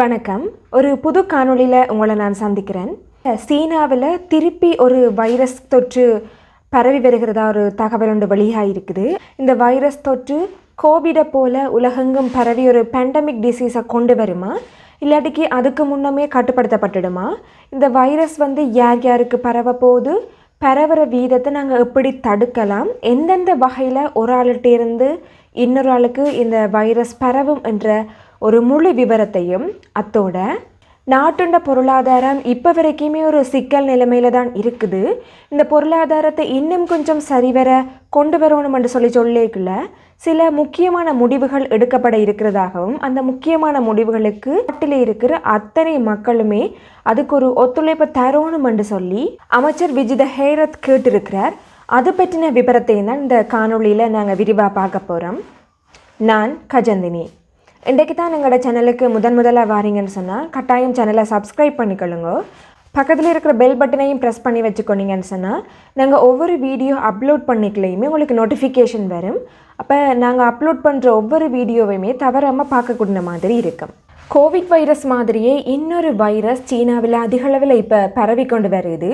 வணக்கம். ஒரு புது காணொளியில் உங்களை நான் சந்திக்கிறேன். சீனாவில் திருப்பி ஒரு வைரஸ் தொற்று பரவி வருகிறதா ஒரு தகவல் ஒன்று வெளியாக இருக்குது. இந்த வைரஸ் தொற்று கோவிடை போல உலகெங்கும் பரவி ஒரு பேண்டமிக் டிசீஸை கொண்டு வருமா? இல்லாட்டிக்கு அதுக்கு முன்னமே கட்டுப்படுத்தப்பட்டுடுமா? இந்த வைரஸ் வந்து யார் யாருக்கு பரவ போது பரவுற வீதத்தை நாங்கள் எப்படி தடுக்கலாம்? எந்தெந்த வகையில் ஒரு ஆளுகிட்டேருந்து இன்னொரு ஆளுக்கு இந்த வைரஸ் பரவும் என்ற ஒரு முழு விவரத்தையும் அத்தோட நாட்டுண்ட பொருளாதாரம் இப்போ வரைக்குமே ஒரு சிக்கல் நிலைமையில தான் இருக்குது. இந்த பொருளாதாரத்தை இன்னும் கொஞ்சம் சரிவர கொண்டு வரணும் என்று சொல்லி சொல்லிக்குள்ள சில முக்கியமான முடிவுகள் எடுக்கப்பட இருக்கிறதாகவும் அந்த முக்கியமான முடிவுகளுக்கு நாட்டில் இருக்கிற அத்தனை மக்களுமே அதுக்கு ஒரு ஒத்துழைப்பு தரணும் என்று சொல்லி அமைச்சர் விஜித ஹேரத் கேட்டிருக்கிறார். அது பற்றின விபரத்தை தான் இந்த காணொளியில் நாங்கள் விரிவாக பார்க்க போகிறோம் நான் கஜந்தினி. இன்றைக்கு தான் எங்களோட சேனலுக்கு முதன் முதலாக வாரீங்கன்னு சொன்னால் கட்டாயம் சேனலை சப்ஸ்கிரைப் பண்ணிக்கொள்ளுங்க. பக்கத்தில் இருக்கிற பெல் பட்டனையும் ப்ரெஸ் பண்ணி வச்சுக்கொண்டீங்கன்னு சொன்னால் நாங்கள் ஒவ்வொரு வீடியோ அப்லோட் பண்ணிக்கலையுமே உங்களுக்கு நோட்டிஃபிகேஷன் வரும். அப்போ நாங்கள் அப்லோட் பண்ணுற ஒவ்வொரு வீடியோவையுமே தவறாமல் பார்க்கக்கூடிய மாதிரி இருக்கும். கோவிட் வைரஸ் மாதிரியே இன்னொரு வைரஸ் சீனாவில் அதிகளவில் இப்போ பரவிக்கொண்டு வருது.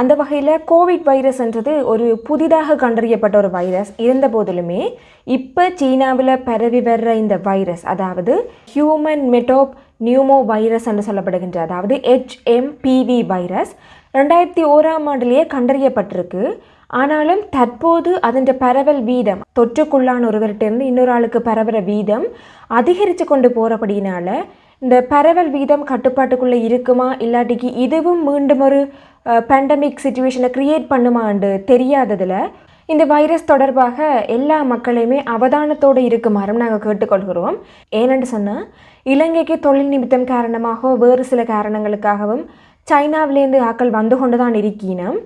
அந்த வகையில் கோவிட் வைரஸ்ன்றது ஒரு புதிதாக கண்டறியப்பட்ட ஒரு வைரஸ். இருந்த போதிலுமே இப்போ சீனாவில் பரவி வர்ற இந்த வைரஸ் அதாவது ஹியூமன் மெட்டோப் நியூமோ வைரஸ் என்று சொல்லப்படுகின்ற அதாவது ஹெச்எம்பிவி வைரஸ் ரெண்டாயிரத்தி ஓராம் ஆண்டிலேயே கண்டறியப்பட்டிருக்கு. ஆனாலும் தற்போது அதன் பரவல் வீதம் தொற்றுக்குள்ளான ஒருவர்கிட்டருந்து இன்னொரு ஆளுக்கு பரவுற வீதம் அதிகரித்து கொண்டு போகிறபடினால இந்த பரவல் வீதம் கட்டுப்பாட்டுக்குள்ளே இருக்குமா? இல்லாட்டிக்கு இதுவும் மீண்டும் ஒரு பேண்டமிக் சுச்சுவேஷனை க்ரியேட் பண்ணுமான்னு தெரியாததில் இந்த வைரஸ் தொடர்பாக எல்லா மக்களையுமே அவதானத்தோடு இருக்குமாறும் நாங்கள் கேட்டுக்கொள்கிறோம். ஏனென்று சொன்னால் இலங்கைக்கு தொழில் நிமித்தம் காரணமாக வேறு சில காரணங்களுக்காகவும் சைனாவிலேருந்து ஆக்கள் வந்து கொண்டு தான் இருக்கினோம்.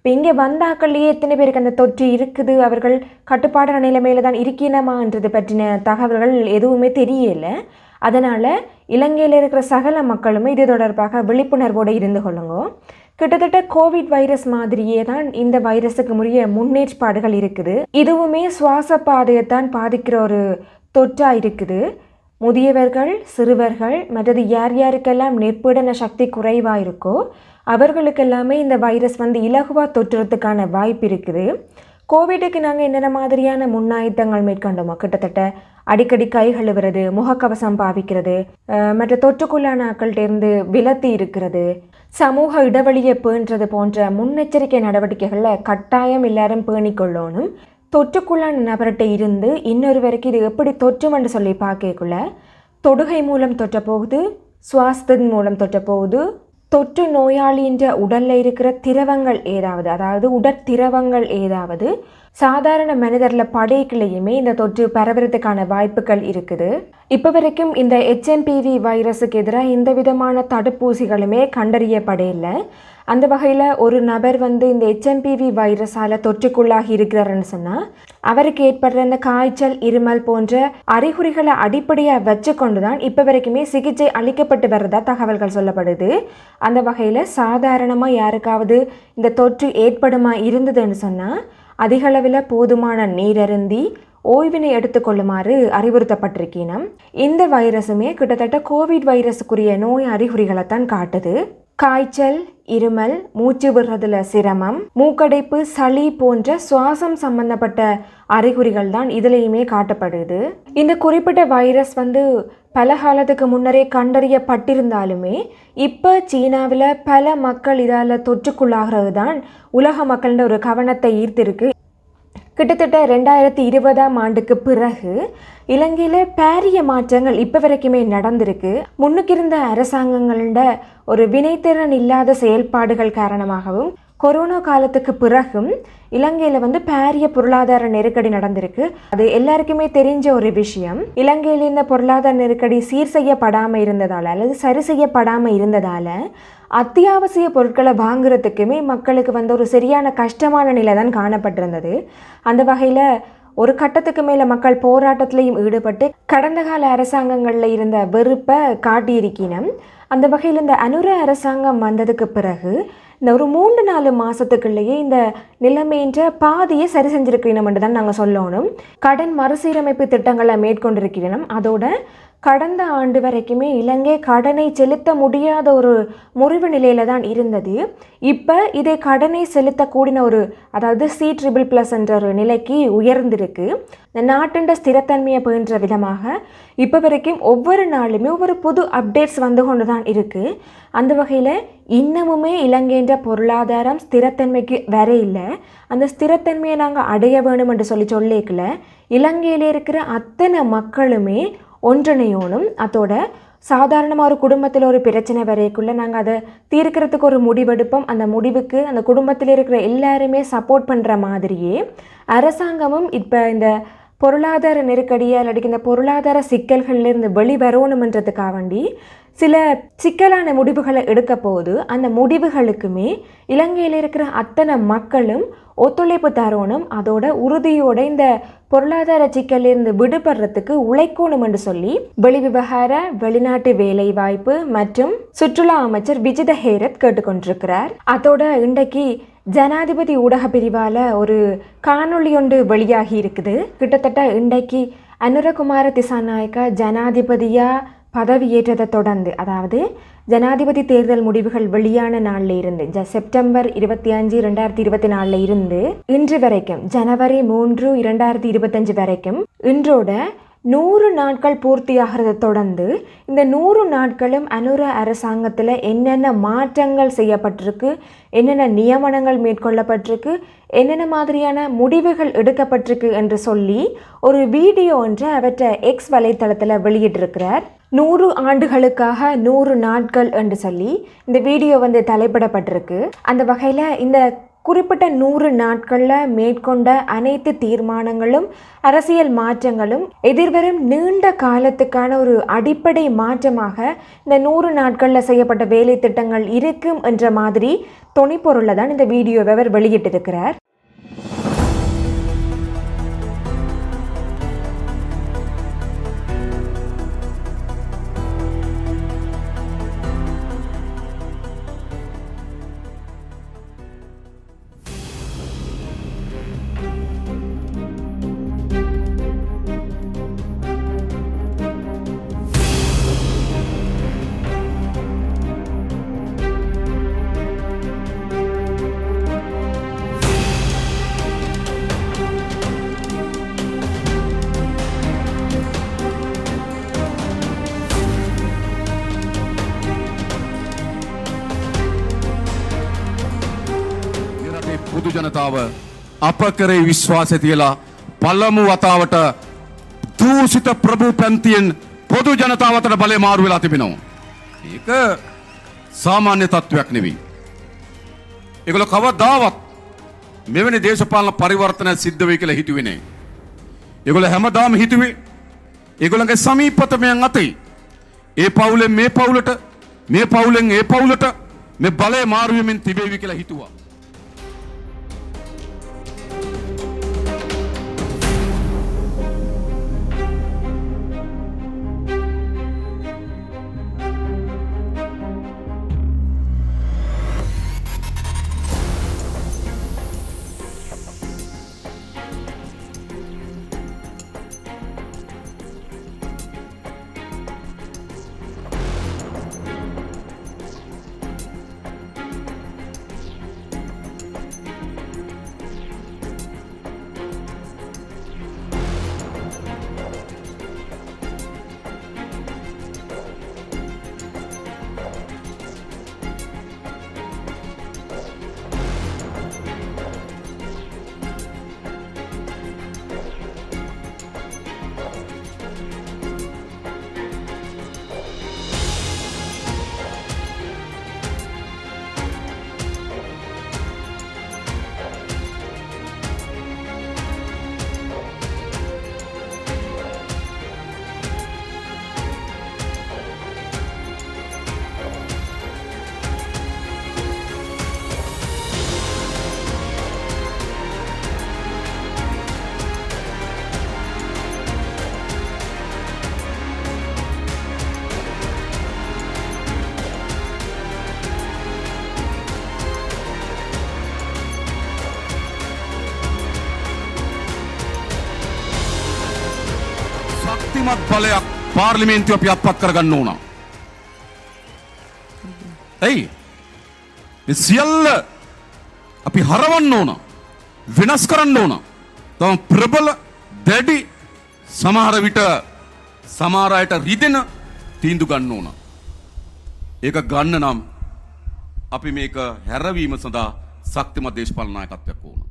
இப்போ இங்கே வந்தாக்கள்லேயே எத்தனை பேருக்கு அந்த தொற்று இருக்குது? அவர்கள் கட்டுப்பாடான நிலைமையில தான் இருக்கினமான்றது பற்றின தகவல்கள் எதுவுமே தெரியலை. அதனால் இலங்கையில் இருக்கிற சகல மக்களுமே இது தொடர்பாக விழிப்புணர்வோடு இருந்து கொள்ளுங்க. கிட்டத்தட்ட கோவிட் வைரஸ் மாதிரியே தான் இந்த வைரஸுக்கு உரிய முன்னேற்பாடுகள் இருக்குது. இதுவுமே சுவாச பாதையைத்தான் பாதிக்கிற ஒரு தொற்றாக இருக்குது. முதியவர்கள் சிறுவர்கள் மற்றது யார் யாருக்கெல்லாம் நெற்புடன சக்தி குறைவாக இருக்கோ அவர்களுக்கெல்லாமே இந்த வைரஸ் வந்து இலகுவாக தொற்றுறதுக்கான வாய்ப்பு இருக்குது. கோவிடுக்கு நாங்கள் என்னென்ன மாதிரியான முன்னாயத்தங்கள் மேற்கொண்டோமோ கிட்டத்தட்ட அடிக்கடி கை கழுவுறது முகக்கவசம் பாவிக்கிறது மற்ற தொற்றுக்குள்ளான ஆக்கள்கிட்டேருந்து விலத்தி இருக்கிறது சமூக இடைவெளியை பேணுறது போன்ற முன்னெச்சரிக்கை நடவடிக்கைகளில் கட்டாயம் எல்லாரும் பேணிக்கொள்ளணும். தொற்றுக்குள்ளான நபர்கிட்ட இருந்து இன்னொரு வரைக்கும் இது எப்படி தொற்றுமென்று சொல்லி பார்க்கக்குள்ள தொடுகை மூலம் தொற்ற போகுது சுவாசத்தின் மூலம் தொற்ற போகுது தொற்று நோயாளின்ற உடலில் இருக்கிற திரவங்கள் ஏதாவது அதாவது உடற்திரவங்கள் ஏதாவது சாதாரண மனிதரில் படைக்குள்ளேயுமே இந்த தொற்று பரவுறதுக்கான வாய்ப்புகள் இருக்குது. இப்போ வரைக்கும் இந்த ஹெச்எம்பிவி வைரஸுக்கு எதிராக எந்த விதமான தடுப்பூசிகளுமே கண்டறியப்படையில்லை அந்த வகையில் ஒரு நபர் வந்து இந்த ஹெச்எம்பிவி வைரஸால் தொற்றுக்குள்ளாகி இருக்கிறாருன்னு சொன்னால் அவருக்கு ஏற்படுற இந்த காய்ச்சல் இருமல் போன்ற அறிகுறிகளை அடிப்படையாக வச்சு கொண்டு தான் இப்போ வரைக்குமே சிகிச்சை அளிக்கப்பட்டு வர்றதா தகவல்கள் சொல்லப்படுது. அந்த வகையில் சாதாரணமாக யாருக்காவது இந்த தொற்று ஏற்படுமா இருந்ததுன்னு சொன்னால் அதிகளவில் போதுமான நீரருந்தி ஓய்வினை எடுத்துக்கொள்ளுமாறு அறிவுறுத்தப்பட்டிருக்கீனம். இந்த வைரஸுமே கிட்டத்தட்ட கோவிட் வைரஸுக்குரிய நோய் அறிகுறிகளை தான் காட்டுது. காய்ச்சல் இருமல் மூச்சு விடுறதுல சிரமம் மூக்கடைப்பு சளி போன்ற சுவாசம் சம்பந்தப்பட்ட அறிகுறிகள் தான் இதுலேயுமே காட்டப்படுது. இந்த குறிப்பிட்ட வைரஸ் வந்து பல காலத்துக்கு முன்னரே கண்டறியப்பட்டிருந்தாலுமே இப்போ சீனாவில் பல மக்கள் இதால் தொற்றுக்குள்ளாகிறது தான் உலக மக்கள்ன்ற ஒரு கவனத்தை ஈர்த்திருக்கு. கிட்டத்தட்ட ரெண்டாயிரத்தி இருபதாம் ஆண்டுக்கு பிறகு இலங்கையில் பாரிய மாற்றங்கள் இப்போ வரைக்குமே நடந்திருக்கு. முன்னுக்கு இருந்த அரசாங்கங்களோட ஒரு வினைத்திறன் இல்லாத செயல்பாடுகள் காரணமாகவும் கொரோனா காலத்துக்கு பிறகும் இலங்கையில் வந்து பாரிய பொருளாதார நெருக்கடி நடந்திருக்கு. அது எல்லாருக்குமே தெரிஞ்ச ஒரு விஷயம். இலங்கையில் இந்த பொருளாதார நெருக்கடி சீர் செய்யப்படாமல் இருந்ததால் அல்லது சரி செய்யப்படாமல் இருந்ததால் அத்தியாவசிய பொருட்களை வாங்குறதுக்குமே மக்களுக்கு வந்து ஒரு சரியான கஷ்டமான நிலை தான் காணப்பட்டிருந்தது. அந்த வகையில் ஒரு கட்டத்துக்கு மேலே மக்கள் போராட்டத்திலையும் ஈடுபட்டு கடந்த கால அரசாங்கங்களில் இருந்த வெறுப்பை காட்டியிருக்கினம் அந்த வகையில் இந்த அனுர அரசாங்கம் வந்ததுக்கு பிறகு இந்த ஒரு மூன்று நாலு மாதத்துக்குள்ளேயே இந்த நிலைமைன்ற பாதியை சரி செஞ்சிருக்கிறோம் தான் நாங்கள் சொல்லணும். கடன் மறுசீரமைப்பு திட்டங்களை மேற்கொண்டிருக்கிறோம். அதோட கடந்த ஆண்டு வரைக்குமே இலங்கை கடனை செலுத்த முடியாத ஒரு முறிவு நிலையில தான் இருந்தது. இப்போ இதை கடனை செலுத்தக்கூடின ஒரு அதாவது சி ட்ரிபிள் ப்ளஸ் என்ற ஒரு நிலைக்கு உயர்ந்திருக்கு. இந்த நாட்டுண்ட ஸ்திரத்தன்மையை பயின்ற விதமாக இப்போ வரைக்கும் ஒவ்வொரு நாளுமே ஒவ்வொரு புது அப்டேட்ஸ் வந்து கொண்டு தான் இருக்குது அந்த வகையில் இன்னமுமே இலங்கைன்ற பொருளாதாரம் ஸ்திரத்தன்மைக்கு வர இல்லை. அந்த ஸ்திரத்தன்மையை நாங்கள் அடைய வேணும் என்று சொல்லி சொல்லிக்கல. இலங்கையில் இருக்கிற அத்தனை மக்களுமே ஒன்றிணையோனும் அதோட சாதாரணமாக ஒரு குடும்பத்தில் ஒரு பிரச்சனை வரைக்குள்ள நாங்கள் அதை தீர்க்கிறதுக்கு ஒரு முடிவெடுப்போம். அந்த முடிவுக்கு அந்த குடும்பத்தில் இருக்கிற எல்லாருமே சப்போர்ட் பண்ணுற மாதிரியே அரசாங்கமும் இப்போ இந்த பொருளாதார நெருக்கடியை இல்லாட்டி இந்த பொருளாதார சிக்கல்கள்லேருந்து வெளிவரணுமன்றதுக்காக வேண்டி சில சிக்கலான முடிவுகளை எடுக்க போது அந்த முடிவுகளுக்குமே இலங்கையில் இருக்கிற அத்தனை மக்களும் ஒத்துழைப்பு தரணும் அதோட உறுதியோட இந்த பொருளாதார சிக்கலிருந்து விடுபடுறதுக்கு உழைக்கணும் என்று சொல்லி வெளிவிவகார வெளிநாட்டு வேலை வாய்ப்பு மற்றும் சுற்றுலா அமைச்சர் விஜித ஹேரத் கேட்டுக்கொண்டிருக்கிறார். அதோட இன்றைக்கு ஜனாதிபதி ஊடக பிரிவால ஒரு காணொளி ஒன்று வெளியாகி இருக்குது. கிட்டத்தட்ட இன்றைக்கு அனுரகுமார திசாநாயக்கா ஜனாதிபதியாக பதவியேற்றதை தொடர்ந்து அதாவது ஜனாதிபதி தேர்தல் முடிவுகள் வெளியான நாளில் இருந்து ஜ செப்டம்பர் இருபத்தி அஞ்சு ரெண்டாயிரத்தி இருபத்தி நாலில் இருந்து இன்று வரைக்கும் ஜனவரி மூன்று இரண்டாயிரத்தி இருபத்தஞ்சு வரைக்கும் இன்றோட நூறு நாட்கள் பூர்த்தியாகிறத தொடர்ந்து இந்த நூறு நாட்களும் அனுர அரசாங்கத்தில் என்னென்ன மாற்றங்கள் செய்யப்பட்டிருக்கு என்னென்ன நியமனங்கள் மேற்கொள்ளப்பட்டிருக்கு என்னென்ன மாதிரியான முடிவுகள் எடுக்கப்பட்டிருக்கு என்று சொல்லி ஒரு வீடியோ ஒன்றை அவற்றை எக்ஸ் வலைத்தளத்தில் வெளியிட்டிருக்கிறார். நூறு ஆண்டுகளுக்காக நூறு நாட்கள் என்று சொல்லி இந்த வீடியோ வந்து தலைப்பிடப்பட்டிருக்கு. அந்த வகையில் இந்த குறிப்பிட்ட நூறு நாட்களில் மேற்கொண்ட அனைத்து தீர்மானங்களும் அரசியல் மாற்றங்களும் எதிர்வரும் நீண்ட காலத்துக்கான ஒரு அடிப்படை மாற்றமாக இந்த நூறு நாட்களில் செய்யப்பட்ட வேலை திட்டங்கள் இருக்கும் என்ற மாதிரி தொனிப்பொருளை தான் இந்த வீடியோவை அவர் வெளியிட்டிருக்கிறார். ජනතාව අප කරේ විශ්වාසය තියලා පළමු වතාවට දූෂිත ප්‍රභූ පැන්තියෙන් පොදු ජනතාව අතර බලය මාරු වෙලා තිබෙනවා. ඒක සාමාන්‍ය තත්ත්වයක් නෙවෙයි. ඒගොල්ලෝ කවදාවත් මෙවැනි දේශපාලන පරිවර්තනයක් සිද්ධ වෙයි කියලා හිතුවේ නෑ. ඒගොල්ලෝ හැමදාම හිතුවේ ඒගොල්ලන්ගේ සමීපතමයන් අතේ ඒ පවුලෙන් මේ පවුලට මේ පවුලෙන් ඒ පවුලට මේ බලය මාරු වෙමින් තිබේවි කියලා හිතුවා. බලයක් පාර්ලිමේන්තුව අපි අත්පත් කරගන්න ඕන. ඇයි? මේ සියල්ල අපි හරවන්න ඕන. වෙනස් කරන්න ඕන. තම ප්‍රබල දැඩි සමහර විට සමහර අයට රිදෙන තීන්දුව ගන්න ඕන. ඒක ගන්න නම් අපි මේක හැරවීම සඳහා ශක්තිමත් දේශපාලන නායකත්වයක් ඕන.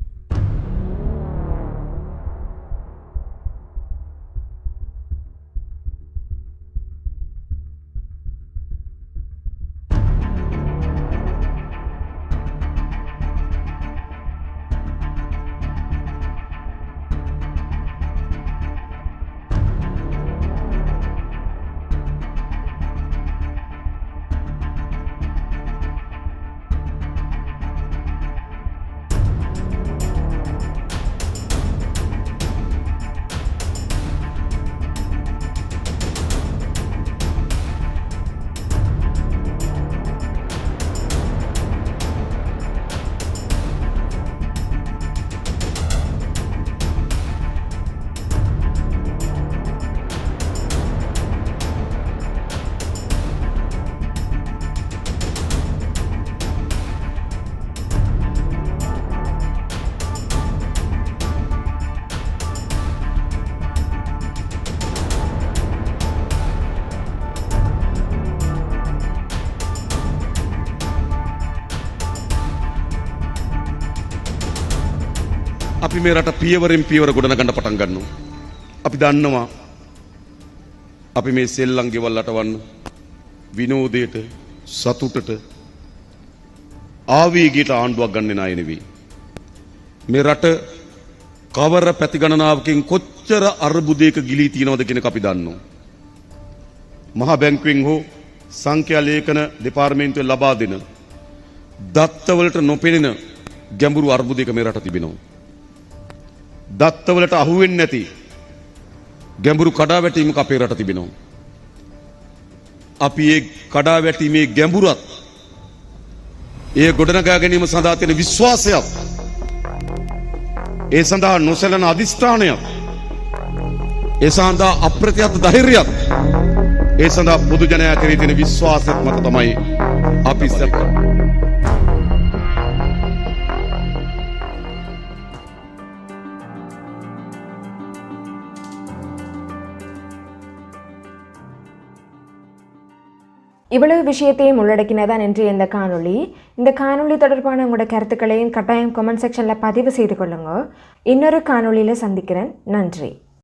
අපි මේ රට පියවරෙන් පියවර ගොඩනගන්න පටන් ගන්නවා. අපි දන්නවා අපි මේ සෙල්ලම් ගෙවල් අටවන්න විනෝදයට සතුටට ආවේගයට ආණ්ඩුවක් ගන්න නාය නෙවෙයි. මේ රට කවර පැති ගණනාවකින් කොච්චර අර්බුදයක ගිලී තියෙනවද කියන එක අපි දන්නවා. මහා බැංකුවෙන් හෝ සංඛ්‍යා ලේඛන දෙපාර්තමේන්තුවෙන් ලබා දෙන දත්තවලට නොපෙනෙන ගැඹුරු අර්බුදයක මේ රට තිබෙනවා. දත්තවලට අහුවෙන්නේ නැති ගැඹුරු කඩාවැටීමක අපේ රට තිබෙනවා. අපි ඒ කඩාවැටීමේ ගැඹුරත් ඒ ගොඩනගා ගැනීම සඳහා තියෙන විශ්වාසයක් ඒ සඳහා නොසැලෙන අදිෂ්ඨානයක් ඒ සඳහා අප්‍රතිහත ධෛර්යයක් ඒ සඳහා බුදු ජනයා කෙරෙහි තියෙන විශ්වාසයක් මත තමයි අපි ඉස්සර இவ்வளவு விஷயத்தையும் உள்ளடக்கினதான் இன்றைய இந்த காணொளி. இந்த காணொளி தொடர்பான உங்களோட கருத்துக்களையும் கட்டாயம் கமெண்ட் செக்ஷனில் பதிவு செய்து கொள்ளுங்க. இன்னொரு காணொளியில் சந்திக்கிறேன். நன்றி.